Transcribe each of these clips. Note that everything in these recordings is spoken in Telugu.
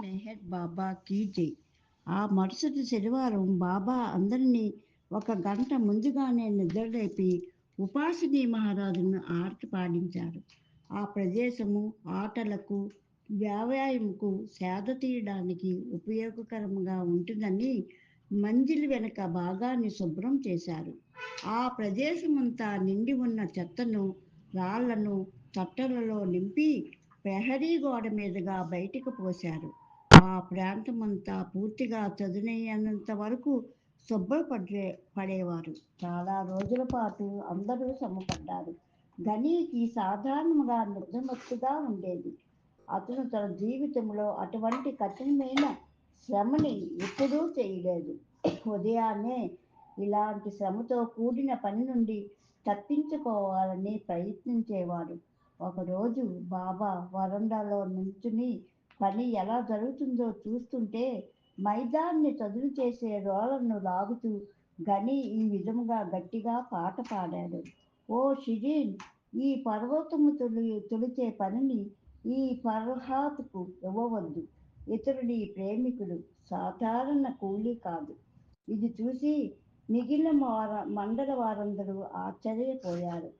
మెహర్ బాబా కీ జై. ఆ మరుసటి శనివారం బాబా అందరినీ ఒక గంట ముందుగానే నిద్రలేపి ఉపాసిని మహారాజును ఆర్తి పాడించారు ఆ ప్రదేశము ఆటలకు వ్యాయామంకు సేద తీయడానికి ఉపయోగకరంగా ఉంటుందని మంజిల్ వెనుక భాగాన్ని శుభ్రం చేశారు. ఆ ప్రదేశమంతా నిండి ఉన్న చెత్తను రాళ్ళను తట్టలలో నింపి ప్రహరీ గోడ మీదుగా బయటకు పోశారు. ఆ ప్రాంతమంతా పూర్తిగా చదునయ్యేంత వరకు శుభ్రపడే పడేవారు. చాలా రోజుల పాటు అందరూ శ్రమపడ్డారు. గనీకి సాధారణంగా నిద్రమత్తుగా ఉండేది. అతను తన జీవితంలో అటువంటి కఠినమైన శ్రమని ఎప్పుడూ చేయలేదు. ఉదయాన్నే ఇలాంటి శ్రమతో కూడిన పని నుండి తప్పించుకోవాలని ప్రయత్నించేవాడు. ఒకరోజు బాబా వరండాలో నుంచుని పని ఎలా జరుగుతుందో చూస్తుంటే మైదాన్ని చదువు చేసే రోలను లాగుతూ గని ఈ విధముగా గట్టిగా పాట పాడాడు. ఓ షిరీన్ ఈ పర్వతము తొలి తొలిచే పనిని ఈ పర్హాత్కు ఇవ్వవద్దు. ఇతరుడి ప్రేమికుడు సాధారణ కూలీ కాదు. ఇది చూసి మిగిలిన వార మండల వారందరూ ఆశ్చర్యపోయారు.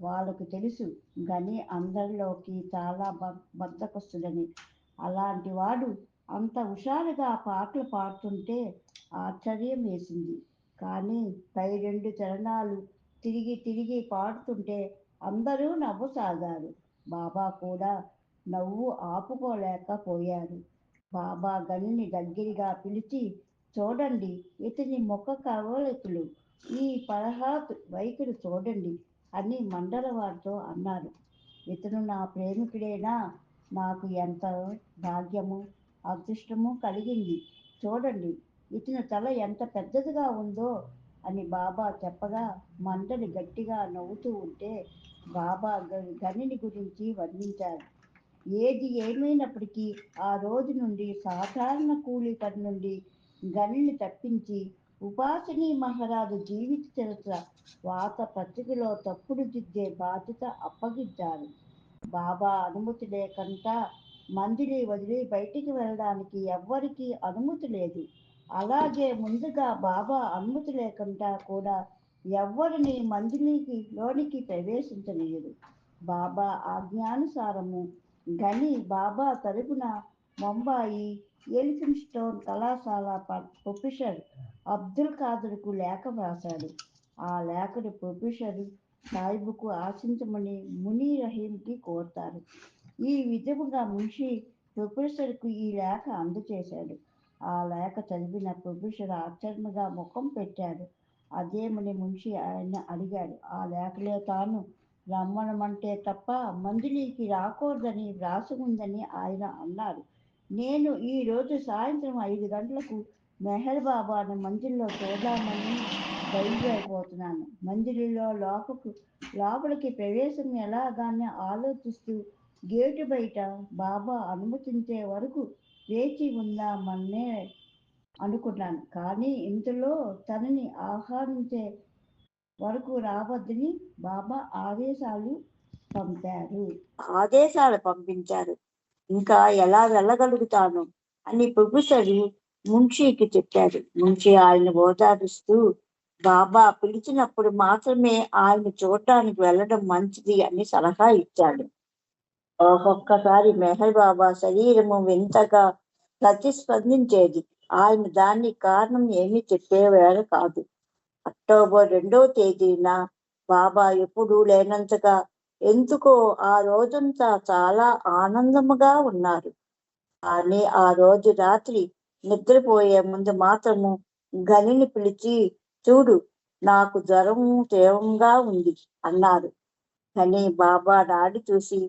వాళ్ళకు తెలుసు గని అందరిలోకి చాలా బ అలాంటి వాడు అంత హుషారుగా పాటలు పాడుతుంటే ఆశ్చర్యం వేసింది. కానీ పై రెండు చరణాలు తిరిగి తిరిగి పాడుతుంటే అందరూ నవ్వసాగారు. బాబా కూడా నవ్వు ఆపుకోలేకపోయారు బాబా గనిని దగ్గరగా పిలిచి చూడండి ఇతని ముఖ కవలికలు ఈ పరహాత్ వైఖరి చూడండి అని మండల వారితో అన్నారు. ఇతను నా ప్రేమికుడేనా? నాకు ఎంత భాగ్యము అదృష్టము కలిగింది. చూడండి ఇతని తల ఎంత పెద్దదిగా ఉందో అని బాబా చెప్పగా మండలి గట్టిగా నవ్వుతూ ఉంటే బాబా గనిని గురించి వర్ణించారు ఏది ఏమైనప్పటికీ ఆ రోజు నుండి సాధారణ కూలీ పని నుండి గనిని తప్పించి ఉపాసని మహారాజు జీవిత చరిత్ర వాత పత్రికలో తప్పుడు దిద్దే బాధ్యత అప్పగించారు బాబా అనుమతి లేకుండా మందిని వదిలి బయటికి వెళ్ళడానికి ఎవ్వరికీ అనుమతి లేదు. అలాగే ముందుగా బాబా అనుమతి లేకుండా కూడా ఎవ్వరిని మందినికి లోనికి ప్రవేశించలేదు బాబా ఆజ్ఞానుసారము గని బాబా తరపున ముంబాయి ఎలిఫిన్స్టోన్ కళాశాల ప్రొఫెసర్ అబ్దుల్ ఖాదర్కు లేఖ వ్రాశాడు. ఆ లేఖను ప్రొఫెసర్ సాహిబుకు ఆశించమని ముని రహీంకి కోరుతారు. ఈ విధముగా మున్షి ప్రొఫెసర్కు ఈ లేఖ అందజేశాడు ఆ లేఖ చదివిన ప్రొఫెసర్ ఆశ్చర్యంగా ముఖం పెట్టాడు. అదేమని మున్షి ఆయన అడిగాడు. ఆ లేఖలో తాను రమ్మనమంటే తప్ప మంజులీకి రాకూడదని వ్రాసి ఉందని ఆయన అన్నారు నేను ఈరోజు సాయంత్రం ఐదు గంటలకు మెహర్ బాబాను మందిరంలో చూద్దామని బయలుదేరిపోతున్నాను. మందిరిలో లోపకు లోపలికి ప్రవేశం ఎలాగానే ఆలోచిస్తూ గేటు బయట బాబా అనుమతించే వరకు వేచి ఉందామనే అనుకున్నాను. కానీ ఇంతలో తనని ఆహ్వానించే వరకు రావద్దని బాబా ఆదేశాలు పంపారు. ఆదేశాలు పంపించారు. ఇంకా ఎలా వెళ్ళగలుగుతాను అని ప్రొఫెసర్ మున్షికి చెప్పారు మున్షి ఆయన ఓదారుస్తూ బాబా పిలిచినప్పుడు మాత్రమే ఆయన చూడటానికి వెళ్ళడం మంచిది అని సలహా ఇచ్చాడు. ఒక్కొక్కసారి మెహర్ బాబా శరీరము వింతగా ప్రతిస్పందించేది. ఆయన దాన్ని కారణం ఏమీ చెప్పేవేళ కాదు. అక్టోబర్ రెండవ తేదీన బాబా ఎప్పుడూ లేనంతగా ఎందుకో ఆ రోజంతా చాలా ఆనందముగా ఉన్నారు. కానీ ఆ రోజు రాత్రి నిద్రపోయే ముందు మాత్రము గనిని పిలిచి చూడు నాకు జ్వరము తీవ్రంగా ఉంది అన్నారు కానీ బాబా నాడి చూసి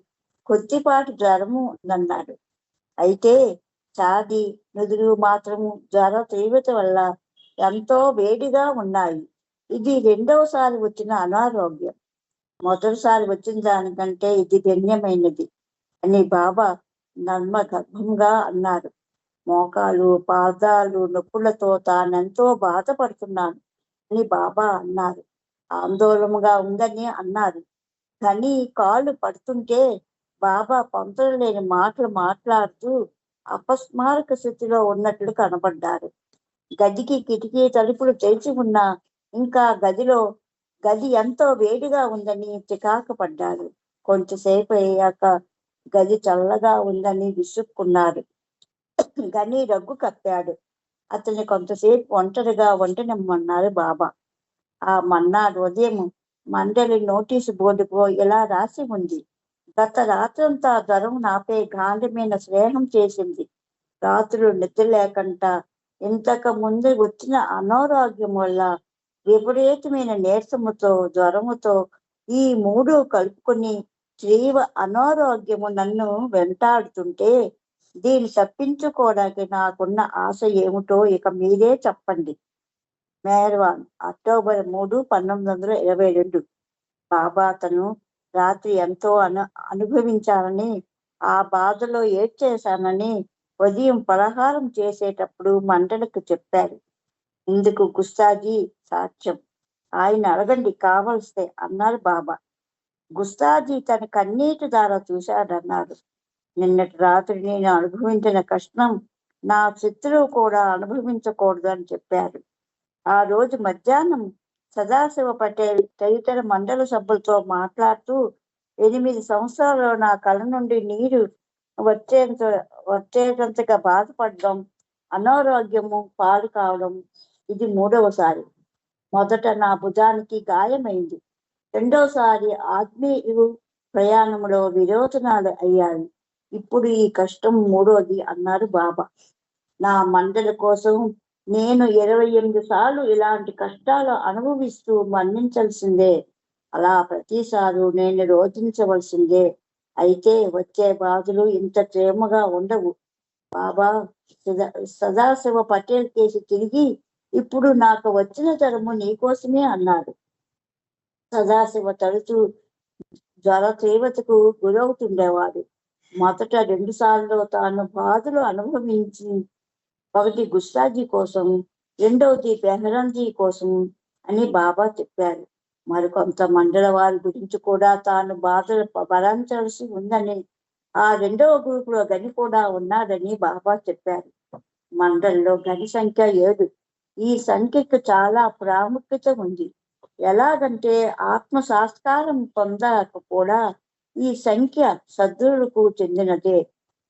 కొద్దిపాటి జ్వరము ఉందన్నాడు అయితే చాది నుదురు మాత్రము జ్వర తీవ్రత వల్ల ఎంతో వేడిగా ఉన్నాయి. ఇది రెండవసారి వచ్చిన అనారోగ్యం. మొదటిసారి వచ్చిన దానికంటే ఇది ధన్యమైనది అని బాబా నర్మ గర్భంగా అన్నారు. మోకాలు పాదాలు నొప్పులతో తానెంతో బాధపడుతున్నాను అని బాబా అన్నారు. ఆందోళనగా ఉందని అన్నారు. కానీ కాళ్ళు పడుతుంటే బాబా పంతులు లేని మాటలు మాట్లాడుతూ అపస్మారక స్థితిలో ఉన్నట్లు కనబడ్డారు గదికి కిటికీ తలుపులు తెరిచి ఉన్న ఇంకా గదిలో గది ఎంతో వేడిగా ఉందని చికాకు పడ్డాడు కొంచెంసేపు అయ్యాక గది చల్లగా ఉందని విసుక్కున్నాడు గని రగ్గు కప్పాడు. అతన్ని కొంతసేపు ఒంటరిగా వంటనిమ్మన్నారు బాబా. ఆ మన్నాడు ఉదయం మండలి నోటీసు బోర్డుకు ఇలా రాసి ఉంది. గత రాత్రంతా జ్వరం నాపై మీద స్నేహం చేసింది. రాత్రులు నిద్ర లేకుండా ఇంతకు ముందు వచ్చిన అనారోగ్యం వల్ల విపరీతమైన నీరసముతో జ్వరముతో ఈ మూడు కలుపుకొని తీవ్ర అనారోగ్యము నన్ను వెంటాడుతుంటే దీన్ని తప్పించుకోవడానికి నాకున్న ఆశ ఏమిటో ఇక మీరే చెప్పండి. మేర్వాన్ అక్టోబర్ మూడు పంతొమ్మిది వందల ఇరవై రెండు. బాబా తను రాత్రి ఎంతో అను అనుభవించాలని ఆ బాధలో ఏడ్చేశానని ఉదయం పలహారం చేసేటప్పుడు మండలికి చెప్పారు. ఇందుకు గుస్తాజీ సాక్ష్యం. ఆయన అడగండి కావలిస్తే అన్నారు బాబా. గుస్తాజీ తన కన్నీటి ద్వారా చూశాడన్నాడు. నిన్నటి రాత్రి నేను అనుభవించిన కష్టం నా శత్రువు కూడా అనుభవించకూడదని చెప్పారు. ఆ రోజు మధ్యాహ్నం సదాశివ పటేల్ తదితర మండల సభ్యులతో మాట్లాడుతూ ఎనిమిది సంవత్సరాల్లో నా కళ్ళ నుండి నీరు వచ్చేంత వచ్చేటంతగా బాధపడడం అనారోగ్యము పాలు కావడం ఇది మూడవసారి. మొదట నా భుజానికి గాయమైంది. రెండోసారి ఆత్మీయు ప్రయాణంలో విరోచనాలు అయ్యాయి. ఇప్పుడు ఈ కష్టం మూడోది అన్నారు బాబా. నా మందల కోసం నేను ఇరవై ఎనిమిది సార్లు ఇలాంటి కష్టాలు అనుభవిస్తూ మరణించాల్సిందే. అలా ప్రతిసారు నేను రోధించవలసిందే. అయితే వచ్చే బాధలు ఇంత ప్రేమగా ఉండవు. బాబా సదా సదాశివ పటేల్ కేసు తిరిగి ఇప్పుడు నాకు వచ్చిన తరము నీకోసమే అన్నాడు. సదాశివ తరచు జ్వర తీవ్రతకు గురవుతుండేవాడు. మొదట రెండు సార్లు తాను బాధలు అనుభవించి ఒకటి గుస్తాజీ కోసం రెండవది బెహరంజీ కోసం అని బాబా చెప్పారు. మరికొంత మండల వారి గురించి కూడా తాను బాధలు భరించాల్సి ఉందని ఆ రెండవ గ్రూపులో గని కూడా ఉన్నాడని బాబా చెప్పారు. మండలిలో గని సంఖ్య ఏడు. ఈ సంఖ్యకు చాలా ప్రాముఖ్యత ఉంది. ఎలాగంటే ఆత్మ సంస్కారం పొందాక కూడా ఈ సంఖ్య సద్దులకు చెందినదే.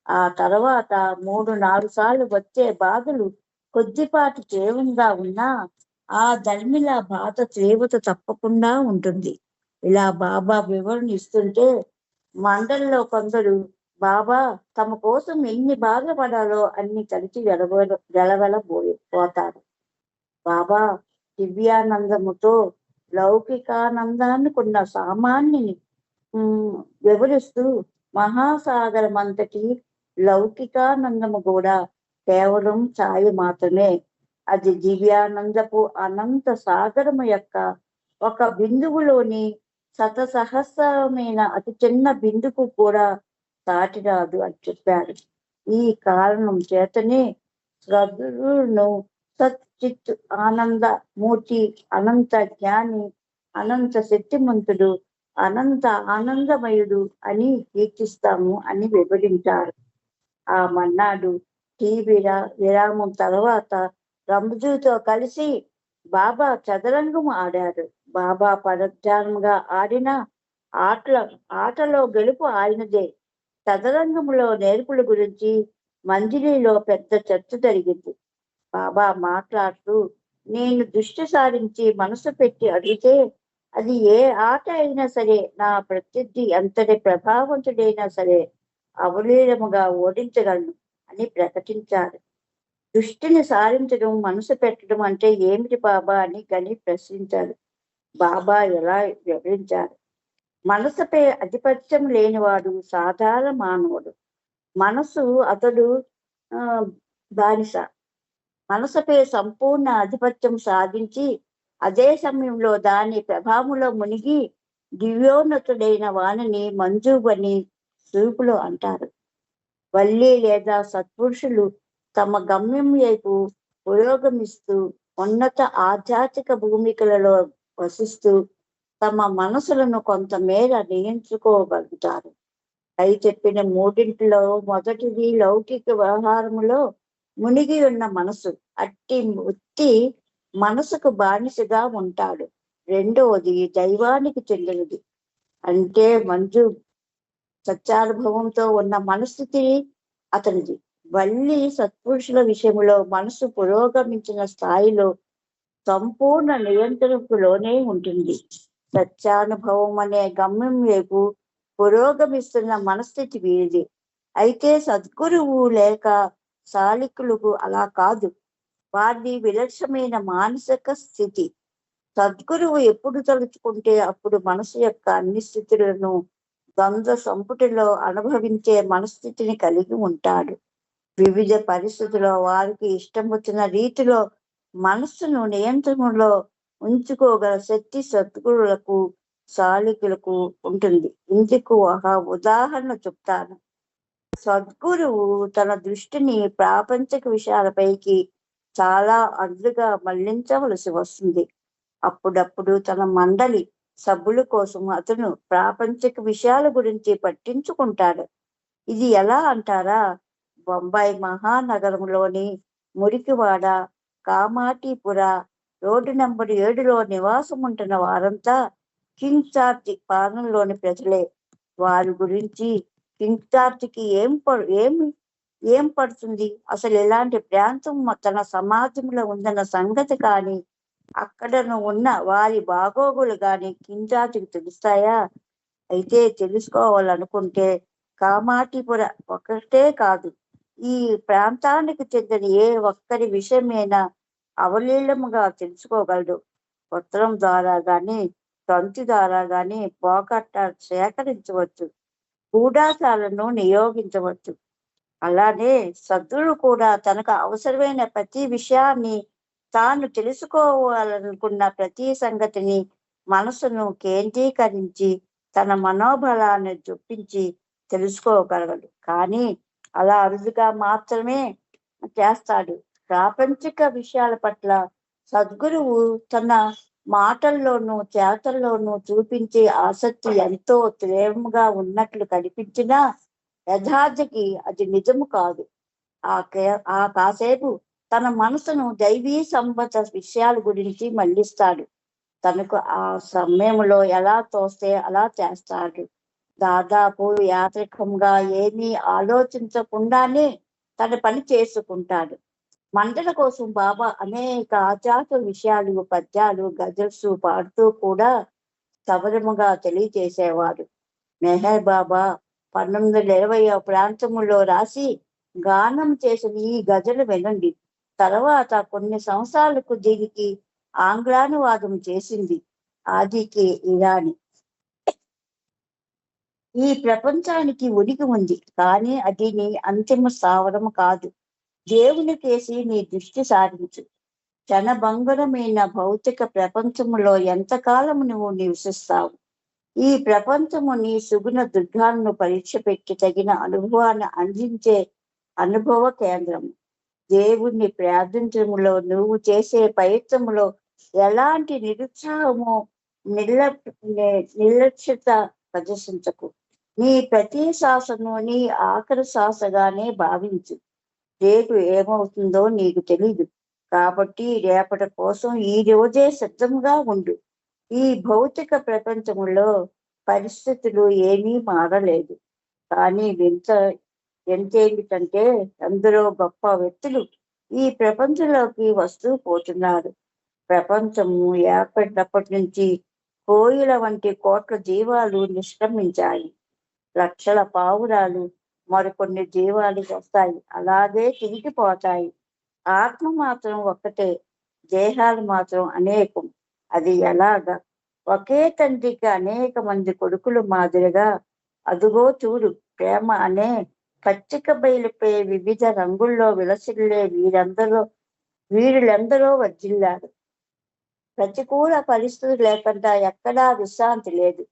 ఆ తర్వాత మూడు నాలుగు సార్లు వచ్చే బాధలు కొద్దిపాటి తీవ్రంగా ఉన్నా ఆ ధర్మిల బాధ తీవ్రత తప్పకుండా ఉంటుంది. ఇలా బాబా వివరణ ఇస్తుంటే మండలిలో కొందరు బాబా తమ కోసం ఎన్ని బాధపడాలో అన్ని కలిసి వెలవ గెలవెలబోయి పోతారు బాబా దివ్యానందముతో లౌకికానందానికి ఉన్న సామాన్యుని వివరిస్తూ మహాసాగరమంతటి లౌకికానందము కూడా కేవలం ఛాయ మాత్రమే. అది దివ్యానందపు అనంత సాగరము యొక్క ఒక బిందువులోని శత సహస్రమైన అతి చిన్న బిందుకు కూడా సాటిరాదు అని చెప్పాడు ఈ కారణం చేతనే శ్రద్ధులను సచ్చిత్ ఆనంద మూర్తి అనంత జ్ఞాని అనంత శక్తిమంతుడు అనంత ఆనందమయుడు అని కీర్తిస్తాము అని వివరించారు ఆ మన్నాడు టీ విరా విరామం తర్వాత రంజుతో కలిసి బాబా చదరంగం ఆడారు. బాబా పరధ్యానంగా ఆడిన ఆటల ఆటలో గెలుపు ఆయనదే. చదరంగంలో నేర్పుల గురించి మంజిలీలో పెద్ద చర్చ జరిగింది. బాబా మాట్లాడుతూ నేను దృష్టి సారించి మనసు పెట్టి అడిగితే అది ఏ ఆట అయినా సరే నా ప్రత్యర్థి అంతటి ప్రభావంతుడైనా సరే అవలీలముగా ఓడించగలను అని ప్రకటించారు. దృష్టిని సారించడం మనసు పెట్టడం అంటే ఏమిటి బాబా అని గని ప్రశ్నించారు. బాబా ఎలా వివరించారు? మనసుపై ఆధిపత్యం లేనివాడు సాధారణ మానవుడు. మనసు అతడు బానిస. మనసుపై సంపూర్ణ ఆధిపత్యం సాధించి అదే సమయంలో దాని ప్రభావంలో మునిగి దివ్యోన్నతుడైన వాణిని మంజూబని చూపులు అంటారు. వల్లి లేదా సత్పురుషులు తమ గమ్యం వైపు పురోగమిస్తూ ఉన్నత ఆధ్యాత్మిక భూమికలలో వసిస్తూ తమ మనసులను కొంతమేర నియంత్రుకోగలుగుతారు పై చెప్పిన మూడింటిలో మొదటిది లౌకిక వ్యవహారములో మునిగి ఉన్న మనసు. అట్టి వృత్తి మనసుకు బానిసగా ఉంటాడు. రెండవది దైవానికి చెందినది. అంటే మంజు సత్యానుభవంతో ఉన్న మనస్థితి అతనిది. మళ్ళీ సత్పురుషుల విషయంలో మనసు పురోగమించిన స్థాయిలో సంపూర్ణ నియంత్రణకులోనే ఉంటుంది. సత్యానుభవం అనే గమ్యం వైపు పురోగమిస్తున్న మనస్థితి వీరిది. అయితే సద్గురువు లేక సాలికులకు అలా కాదు. వారిని విలక్షమైన మానసిక స్థితి. సద్గురువు ఎప్పుడు తలుచుకుంటే అప్పుడు మనసు యొక్క అన్ని స్థితులను ద్వంద్వ సంపుటిలో అనుభవించే మనస్థితిని కలిగి ఉంటాడు. వివిధ పరిస్థితుల్లో వారికి ఇష్టం వచ్చిన రీతిలో మనస్సును నియంత్రణలో ఉంచుకోగల శక్తి సద్గురులకు సాలికులకు ఉంటుంది. ఇందుకు ఒక ఉదాహరణ చెప్తాను. సద్గురువు తన దృష్టిని ప్రాపంచిక విషయాలపైకి చాలా అరుదుగా మళ్ళించవలసి వస్తుంది. అప్పుడప్పుడు తన మండలి సబ్బుల కోసం అతను ప్రాపంచిక విషయాల గురించి పట్టించుకుంటాడు. ఇది ఎలా అంటారా? బొంబాయి మహానగరంలోని మురికివాడ కామాటిపుర రోడ్డు నెంబర్ ఏడులో నివాసం ఉంటున్న వారంతా కింగ్ చార్జ్ పాలనలోని ప్రజలే. వారి గురించి కింగ్ చార్జ్కి ఏం ప- ఏమి ఏం పడుతుంది? అసలు ఎలాంటి ప్రాంతం తన సమాజంలో ఉందన్న సంగతి కానీ అక్కడను ఉన్న వారి బాగోగులు కానీ కింజాతికి తెలుస్తాయా? అయితే తెలుసుకోవాలనుకుంటే కామాటిపుర ఒకటే కాదు. ఈ ప్రాంతానికి చెందిన ఏ ఒక్కరి విషయమైనా అవలీలముగా తెలుసుకోగలడు. పత్రం ద్వారా గాని తంతి ద్వారా గాని పోకట్ట సేకరించవచ్చు. గూఢాచాలను నియోగించవచ్చు. అలానే సద్దుడు కూడా తనకు అవసరమైన ప్రతి విషయాన్ని తాను తెలుసుకోవాలనుకున్న ప్రతి సంగతిని మనసును కేంద్రీకరించి తన మనోబలాన్ని చొప్పించి తెలుసుకోగలడు. కానీ అలా అరుదుగా మాత్రమే చేస్తాడు. ప్రాపంచిక విషయాల పట్ల సద్గురువు తన మాటల్లోనూ చేతల్లోనూ చూపించే ఆసక్తి ఎంతో తీవ్రంగా ఉన్నట్లు కనిపించినా యథార్థకి అది నిజము కాదు. ఆ కే- ఆ కాసేపు తన మనసును దైవీ సంబంధ విషయాల గురించి మళ్ళిస్తాడు. తనకు ఆ సమయంలో ఎలా తోస్తే అలా చేస్తాడు. దాదాపు యాత్రికంగా ఏమీ ఆలోచించకుండానే తన పని చేసుకుంటాడు. మండల కోసం బాబా అనేక ఆచార విషయాలు పద్యాలు గజల్స్ పాడుతూ కూడా సవరముగా తెలియజేసేవాడు మెహర్ బాబా పంతొమ్మిది వందల ఇరవై ప్రాంతములో రాసి గానం చేసిన ఈ గజలు వినండి. తర్వాత కొన్ని సంవత్సరాలకు దీనికి ఆంగ్లానువాదం చేసింది. ఆదికే ఇరాని. ఈ ప్రపంచానికి ఉనికి ఉంది కానీ అది నీ అంతిమ స్థావరం కాదు. దేవుని కేసి నీ దృష్టి సారించు. క్షణభంగురమైన భౌతిక ప్రపంచంలో ఎంతకాలం నువ్వు నివసిస్తావు? ఈ ప్రపంచము నీ సుగుణ దుర్గాలను పరీక్ష పెట్టి తగిన అనుభవాన్ని అందించే అనుభవ కేంద్రం. దేవుణ్ణి ప్రార్థించడంలో నువ్వు చేసే ప్రయత్నములో ఎలాంటి నిరుత్సాహము నిర్ల నిర్లక్ష్యత ప్రదర్శించకు. నీ ప్రతి శ్వాసను నీ ఆఖరి శ్వాసగానే భావించు. రేపు ఏమవుతుందో నీకు తెలియదు కాబట్టి రేపటి కోసం ఈ రోజే సిద్ధంగా ఉండు. ఈ భౌతిక ప్రపంచంలో పరిస్థితులు ఏమీ మారలేదు. కానీ వింత ఎంతేమిటంటే అందరో గొప్ప వ్యక్తులు ఈ ప్రపంచంలోకి వస్తూ పోతున్నారు. ప్రపంచము ఏర్పడినప్పటి నుంచి కోయిల వంటి కోట్ల జీవాలు నిష్క్రమించాయి. లక్షల పావురాలు మరికొన్ని జీవాలు వస్తాయి. అలాగే తిరిగిపోతాయి ఆత్మ మాత్రం ఒక్కటే దేహాలు మాత్రం అనేకం. అది ఎలాగా? ఒకే తండ్రికి అనేక మంది కొడుకులు మాదిరిగా అదుగో చూడు ప్రేమ అనే పచ్చిక బయలుపై వివిధ రంగుల్లో విలసిల్లే వీరందరూ వీరులందరూ వర్జిల్లారు ప్రతికూల పరిస్థితులు లేకుండా ఎక్కడా విశ్రాంతి లేదు.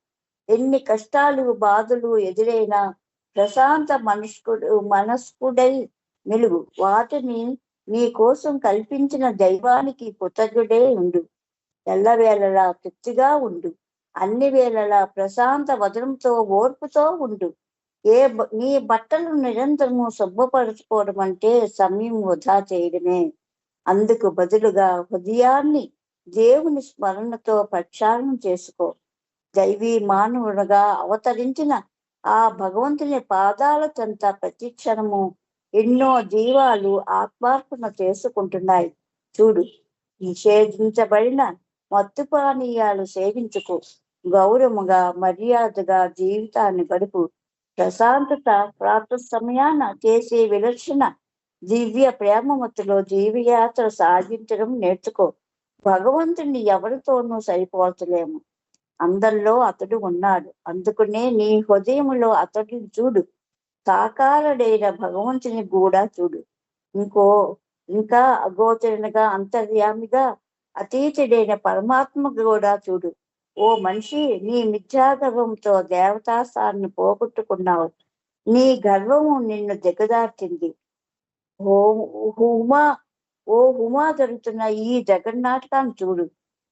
ఎన్ని కష్టాలు బాధలు ఎదురైనా ప్రశాంత మనస్కుడు మనస్కుడై నిలువు. వాటిని నీ కోసం కల్పించిన దైవానికి కృతజ్ఞుడే ఉండు. ఎల్లవేళలా తృప్తిగా ఉండు. అన్ని వేళలా ప్రశాంత వదనంతో ఓర్పుతో ఉండు. ఏ నీ బట్టలు నిరంతరము శుభ్రపరచుకోవడం అంటే సమయం వృధా చేయడమే. అందుకు బదులుగా హృదయాన్ని దేవుని స్మరణతో ప్రక్షాళన చేసుకో. దైవీ మానవుడుగా అవతరించిన ఆ భగవంతుని పాదాల చెంత ప్రతి క్షణము ఎన్నో జీవాలు ఆత్మార్పణ చేసుకుంటున్నాయి. చూడు నిషేధించబడిన మత్తు పానీయాలు సేవించుకో. గౌరవముగా మర్యాదగా జీవితాన్ని గడుపు. ప్రశాంతత ప్రాప్త సమయాన చేసే విలక్షణ దివ్య ప్రేమమతులో జీవయాత్ర సాగించడం నేర్చుకో. భగవంతుని ఎవరితోనూ సరిపోల్చలేము. అందరిలో అతడు ఉన్నాడు. అందుకనే నీ హృదయములో అతడిని చూడు. సాకారుడైన భగవంతుని కూడా చూడు. ఇంకో ఇంకా అగోచరణగా అంతర్యామిగా అతీతుడైన పరమాత్మ కూడా చూడు. ఓ మనిషి నీ మిథ్యాగర్వంతో దేవతాస్థాన్ని పోగొట్టుకున్నావు. నీ గర్వము నిన్ను దిగదార్చింది ఓ హుమా ఓ హుమా జరుగుతున్న ఈ జగన్నాటకాన్ని చూడు.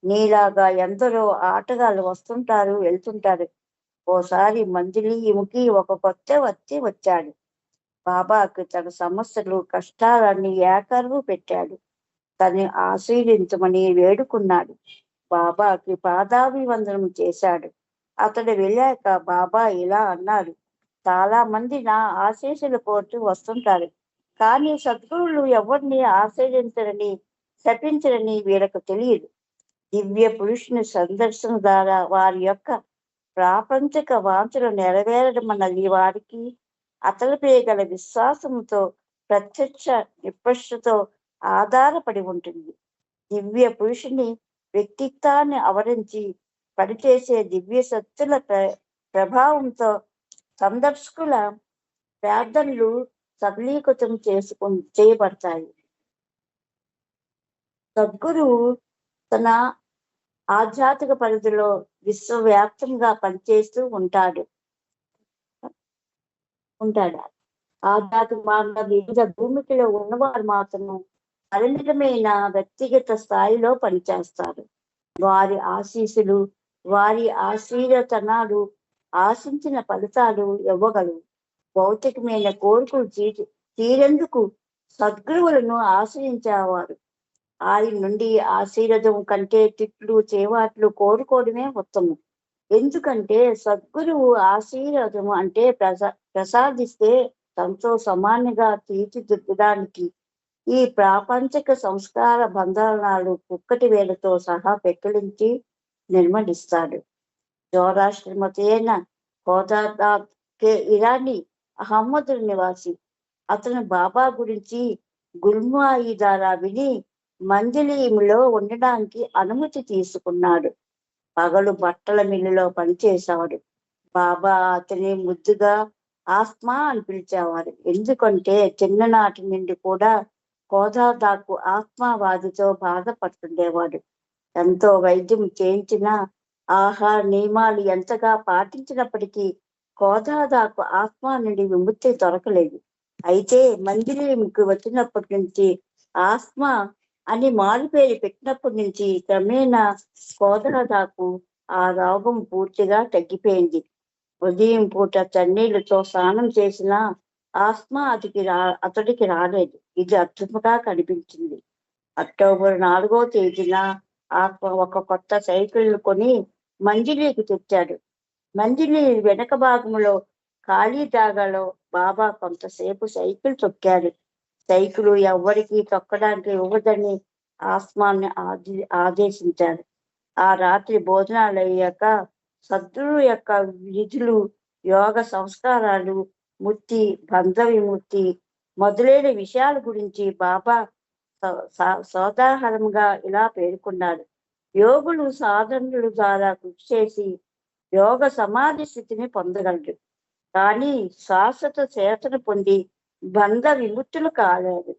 నీలాగా ఎందరో ఆటగాళ్ళు వస్తుంటారు వెళ్తుంటారు. ఓసారి మంజులీముకి ఒక కొత్త వచ్చి వచ్చాడు. బాబాకు తన సమస్యలు కష్టాలన్నీ ఏకరువు పెట్టాడు. తను ఆశీర్వించమని వేడుకున్నాడు. బాబాకి పాదాభివందనం చేశాడు. అతడు వెళ్ళాక బాబా ఇలా అన్నాడు చాలా మంది నా ఆశీస్సులు కోరుతూ వస్తుంటారు. కానీ సద్గురులు ఎవరిని ఆశ్రయించరని శపించరని వీళ్ళకు తెలియదు. దివ్య పురుషుని సందర్శన ద్వారా వారి యొక్క ప్రాపంచిక వాంతులు నెరవేరడం అన్నది వారికి అతలిపేయగల గల విశ్వాసంతో ప్రత్యక్ష నిపక్షతో ఆధారపడి ఉంటుంది. దివ్య పురుషుని వ్యక్తిత్వాన్ని అవరించి పనిచేసే దివ్య శక్తుల ప్ర ప్రభావంతో సందర్శకుల ప్రార్థనలు సబలీకృతం చేసుకు చేయబడతాయి. సద్గురువు తన ఆధ్యాత్మిక పరిధిలో విశ్వవ్యాప్తంగా పనిచేస్తూ ఉంటాడు. ఉంటాడు? ఆధ్యాత్మికంగా వివిధ భూమికలో ఉన్నవారు మాత్రము పరిమితమైన వ్యక్తిగత స్థాయిలో పనిచేస్తారు. వారి ఆశీస్సులు వారి ఆశీర్వచనాలు ఆశించిన ఫలితాలు ఇవ్వగలవు. భౌతికమైన కోరికలు తీర్చి తీరేందుకు సద్గురువులను ఆశ్రయించేవారు. ఆయన నుండి ఆశీర్వదం కంటే తిట్లు చేవాట్లు కోరుకోవడమే ఉత్తమం. ఎందుకంటే సద్గురువు ఆశీర్వదం అంటే ప్రసా ప్రసాదిస్తే తనతో సమానంగా తీర్చిదిద్దడానికి ఈ ప్రాపంచిక సంస్కార బంధనాలు కుక్కటి వేలతో సహా పెక్కిలించి నిర్మలిస్తాడు. జోరాష్ట్రమతి అయిన హోదాదా కే ఇరానీ అహ్మదుల నివాసి. అతను బాబా గురించి గుల్మాయిదారా విని మంజలీములో ఉండడానికి అనుమతి తీసుకున్నాడు. పగలు బట్టల మిల్లులో పనిచేసేవాడు. బాబా అతని ముద్దుగా ఆత్మ అని పిలిచేవారు. ఎందుకంటే చిన్ననాటి నుండి కూడా కోదాదాకు ఆత్మవాదితో బాధపడుతుండేవాడు. ఎంతో వైద్యం చేయించినా ఆహార నియమాలు ఎంతగా పాటించినప్పటికీ కోదాదాకు ఆత్మ నుండి విముక్తి దొరకలేదు. అయితే మందిరంకి వచ్చినప్పటి నుంచి ఆత్మ అని మారుపేరు పెట్టినప్పటి నుంచి క్రమేణా కోదాదాకు ఆ రోగం పూర్తిగా తగ్గిపోయింది. ఉదయం పూట తన్నీళ్ళతో స్నానం చేసిన ఆస్మా అతడికి రా అతడికి రాలేదు. ఇది అద్భుతంగా కనిపించింది. అక్టోబర్ నాలుగో తేదీన ఆ ఒక కొత్త సైకిల్ కొని మంజిలీకి తెచ్చాడు. మంజిలి వెనక భాగంలో ఖాళీ జాగాలో బాబా కొంతసేపు సైకిల్ తొక్కాడు. సైకిల్ ఎవ్వరికి తొక్కడానికి ఇవ్వదని ఆస్మాన్ని ఆది ఆదేశించాడు. ఆ రాత్రి భోజనాలు అయ్యాక సద్గురు యొక్క విధులు యోగ సంస్కారాలు ముక్తి బంధ విముక్తి మొదలైన విషయాల గురించి బాబా సోదాహరంగా ఇలా పేర్కొన్నాడు. యోగులు సాధనలు ద్వారా కృషి చేసి యోగ సమాధి స్థితిని పొందగలరు. కానీ శాశ్వత చేతన పొంది బంధ విముక్తులు కాలేదు.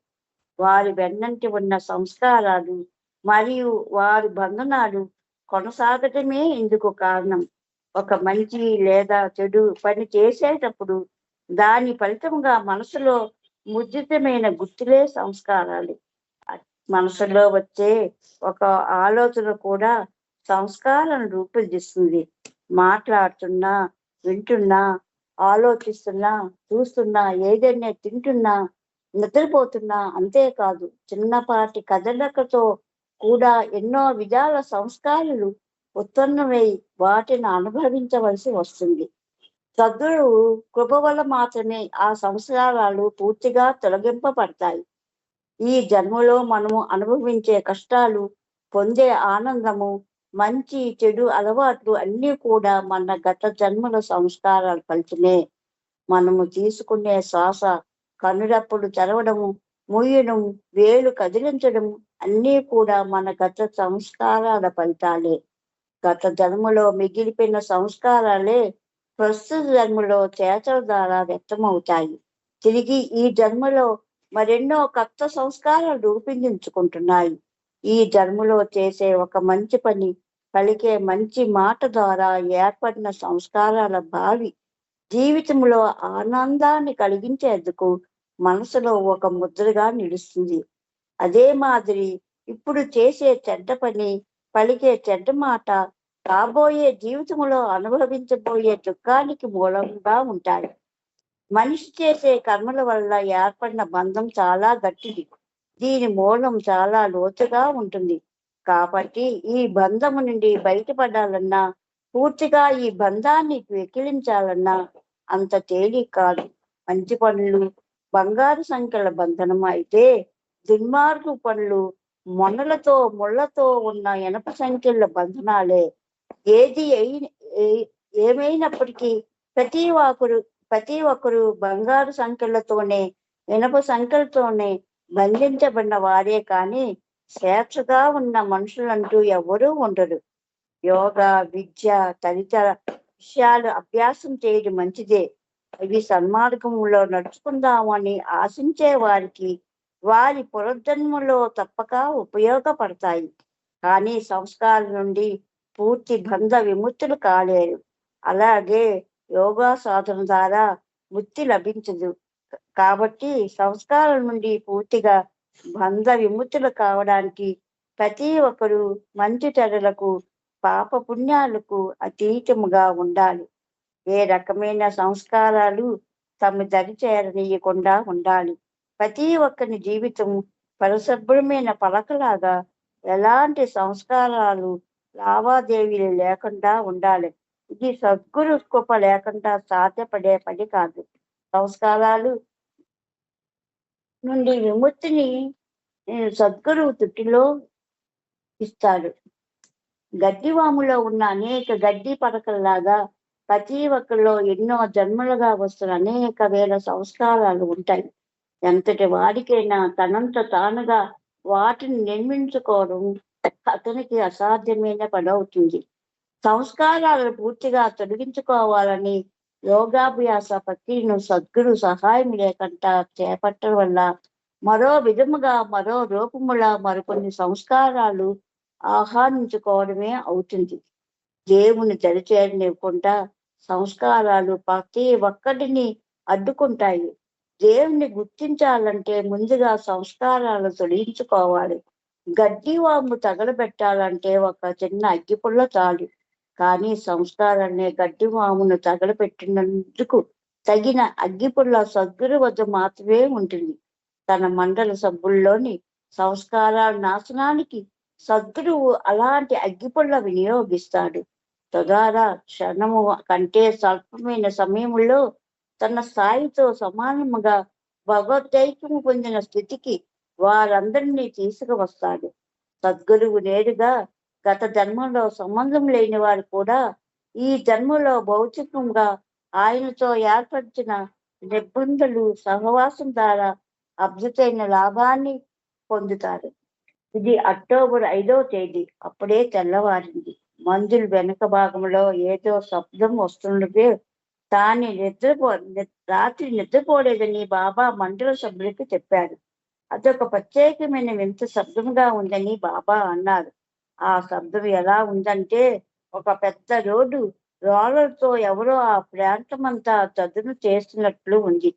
వారి వెన్నంటి ఉన్న సంస్కారాలు మరియు వారి బంధనాలు కొనసాగటమే ఇందుకు కారణం. ఒక మంచి లేదా చెడు పని చేసేటప్పుడు దాని ఫలితంగా మనసులో ముద్రితమైన గుర్తులే సంస్కారాలు. మనసులో వచ్చే ఒక ఆలోచన కూడా సంస్కారాలను రూపొందిస్తుంది. మాట్లాడుతున్నా వింటున్నా ఆలోచిస్తున్నా చూస్తున్నా ఏదైనా తింటున్నా నిద్రపోతున్నా అంతేకాదు. చిన్నపాటి కదలకతో కూడా ఎన్నో విధాల సంస్కారాలు ఉత్పన్నమై వాటిని అనుభవించవలసి వస్తుంది. తద్దుడు కృప వల్ల మాత్రమే ఆ సంస్కారాలు పూర్తిగా తొలగింపబడతాయి. ఈ జన్మలో మనము అనుభవించే కష్టాలు పొందే ఆనందము మంచి చెడు అలవాట్లు అన్నీ కూడా మన గత జన్మల సంస్కారాలు ఫలితమే. మనము తీసుకునే శ్వాస కనుడప్పుడు తెరవడము ముయ్యడం వేలు కదిలించడం అన్నీ కూడా మన గత సంస్కారాల ఫలితాలే. గత జన్మలో మిగిలిపోయిన సంస్కారాలే ప్రస్తుత జన్మలో చేతల ద్వారా వ్యక్తమవుతాయి తిరిగి ఈ జన్మలో మరెన్నో కొత్త సంస్కారాలు రూపొందించుకుంటున్నాయి. ఈ జన్మలో చేసే ఒక మంచి పని పలికే మంచి మాట ద్వారా ఏర్పడిన సంస్కారాల భావి జీవితంలో ఆనందాన్ని కలిగించేందుకు మనసులో ఒక ముద్రగా నిలుస్తుంది. అదే మాదిరి ఇప్పుడు చేసే చెడ్డ పని పలికే చెడ్డ మాట రాబోయే జీవితంలో అనుభవించబోయే దుఃఖానికి మూలంగా ఉంటాయి మనిషి చేసే కర్మల వల్ల ఏర్పడిన బంధం చాలా గట్టిది. దీని మూలం చాలా లోతుగా ఉంటుంది. కాబట్టి ఈ బంధము నుండి బయటపడాలన్నా పూర్తిగా ఈ బంధాన్ని వెకిలించాలన్నా అంత తేలి కాదు. మంచి పనులు బంగారు సంఖ్యల బంధనం అయితే దుర్మార్గు పనులు మొన్నలతో ముళ్ళతో ఉన్న ఎనప సంఖ్యల బంధనాలే ఏది అయి- ఏమైనప్పటికీ ప్రతి ఒక్కరు ప్రతి ఒక్కరు బంగారు సంఖ్యలతోనే ఇనప సంఖ్యలతోనే బంధించబడిన వారే కానీ స్వేచ్ఛగా ఉన్న మనుషులంటూ ఎవరూ ఉండరు. యోగా విద్య తదితర విషయాలు అభ్యాసం చేయడం మంచిదే. ఇవి సన్మార్గంలో నడుచుకుందామని ఆశించే వారికి వారి పునర్జన్మలో తప్పక ఉపయోగపడతాయి. కానీ సంస్కారం నుండి పూర్తి బంధ విముక్తులు కాలేరు. అలాగే యోగా సాధన ద్వారా ముక్తి లభించదు. కాబట్టి సంస్కారం నుండి పూర్తిగా బంధ విముక్తులు కావడానికి ప్రతి ఒక్కరూ మంచి చెడులకు పాప పుణ్యాలకు అతీతముగా ఉండాలి. ఏ రకమైన సంస్కారాలు తమ దరి చేరనీయకుండా ఉండాలి. ప్రతి ఒక్కరి జీవితం పరిశుభ్రమైన పలకలాగా ఎలాంటి సంస్కారాలు లావాదేవీలు లేకుండా ఉండాలి. ఇది సద్గురు కృప లేకుండా సాధ్యపడే పని కాదు. సంస్కారాలు నుండి విముక్తిని సద్గురువు తుట్టిలో ఇస్తాడు. గడ్డివాములో ఉన్న అనేక గడ్డి పడకల్లాగా ప్రతి ఒక్కరిలో ఎన్నో జన్మలుగా వస్తున్న అనేక వేల సంస్కారాలు ఉంటాయి. ఎంతటి వాడికైనా తనంత తానుగా వాటిని నిర్మించుకోవడం అతనికి అసాధ్యమైన పని అవుతుంది సంస్కారాలను పూర్తిగా తొలగించుకోవాలని యోగాభ్యాస ప్రక్రియను సద్గురు సహాయం లేకుండా చేపట్టడం వల్ల మరో విధముగా మరో రూపముల మరికొన్ని సంస్కారాలు ఆహ్వానించుకోవడమే అవుతుంది. దేవుని దరిచేరనివ్వకుండా సంస్కారాలు ప్రతి ఒక్కటిని అడ్డుకుంటాయి. దేవుని గుర్తించాలంటే ముందుగా సంస్కారాలు తొలగించుకోవాలి. గడ్డి వాము తగలబెట్టాలంటే ఒక చిన్న అగ్గిపుల్ల చాలు. కానీ సంస్కారాన్ని గడ్డి వామును తగలబెట్టినందుకు తగిన అగ్గిపుల్ల సద్గురు వద్ద మాత్రమే ఉంటుంది. తన మండల సభ్యుల్లోని సంస్కారాల నాశనానికి సద్గురువు అలాంటి అగ్గిపుల్ల వినియోగిస్తాడు. తదారా క్షణము కంటే స్వల్పమైన సమయంలో తన స్థాయితో సమానముగా భగవద్దైక్యము పొందిన స్థితికి వారందరినీ తీసుకువస్తాడు. సద్గురువు నేరుగా గత జన్మంలో సంబంధం లేని వారు కూడా ఈ జన్మలో భౌతికంగా ఆయనతో ఏర్పరిచిన నిబంధనలు సహవాసం ద్వారా అద్భుతమైన లాభాన్ని పొందుతారు. ఇది అక్టోబర్ ఐదవ తేదీ. అప్పుడే తెల్లవారింది. మందులు వెనుక భాగంలో ఏదో శబ్దం వస్తుండే తాను నిద్రపో రాత్రి నిద్రపోలేదని బాబా మండల సభ్యులకు చెప్పాడు. అదొక ప్రత్యేకమైన వింత శబ్దంగా ఉందని బాబా అన్నారు. ఆ శబ్దం ఎలా ఉందంటే ఒక పెద్ద రోడ్డు రోలర్తో ఎవరో ఆ ప్రాంతమంతా తదును చేస్తున్నట్లు ఉంది.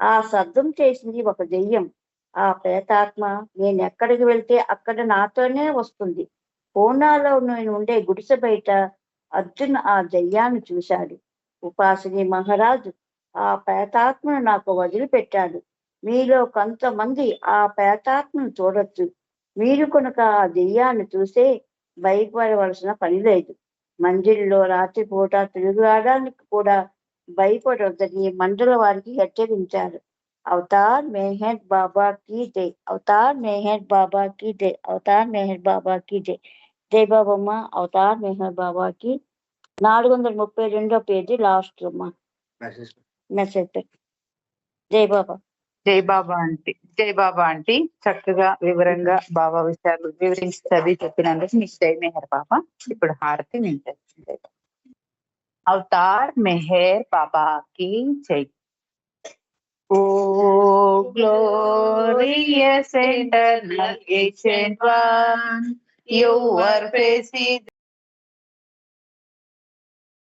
ఆ శబ్దం చేసింది ఒక దెయ్యం. ఆ ప్రేతాత్మ నేను ఎక్కడికి వెళ్తే అక్కడ నాతోనే వస్తుంది. కోనాలో నేను ఉండే గుడిసె బయట అర్జున్ ఆ దయ్యాన్ని చూశాడు. ఉపాసిని మహారాజు ఆ ప్రేతాత్మను నాకు వదిలిపెట్టాడు. మీలో కొంతమంది ఆ పేతాత్మను చూడొచ్చు. మీరు కనుక ఆ దెయ్యాన్ని చూస్తే భయపడవలసిన పని లేదు. మందిరంలో రాత్రిపూట తిరుగులాడడానికి కూడా భయపడవద్దని మండల వారికి హెచ్చరించారు. అవతార్ మెహర్ బాబా కీ జై. అవతార్ మెహర్ బాబా కీ జై. అవతార్ మెహర్ బాబా కీ జై. జై బాబమ్మ. అవతార్ మెహర్ బాబా కి నాలుగు వందల ముప్పై రెండో పేజీ లాస్ట్ అమ్మా మెసేజ్ జై బాబా. జై బాబా ఆంటీ. జై బాబా ఆంటీ. చక్కగా వివరంగా బాబా విషయాలు వివరించి చదివి చెప్పినందుకు మీకు జై మెహర్ బాబా. ఇప్పుడు హారతి వింటారు అవతార్ మెహర్ బాబా కి జై. ఓ glorious eternal ancient one, your face is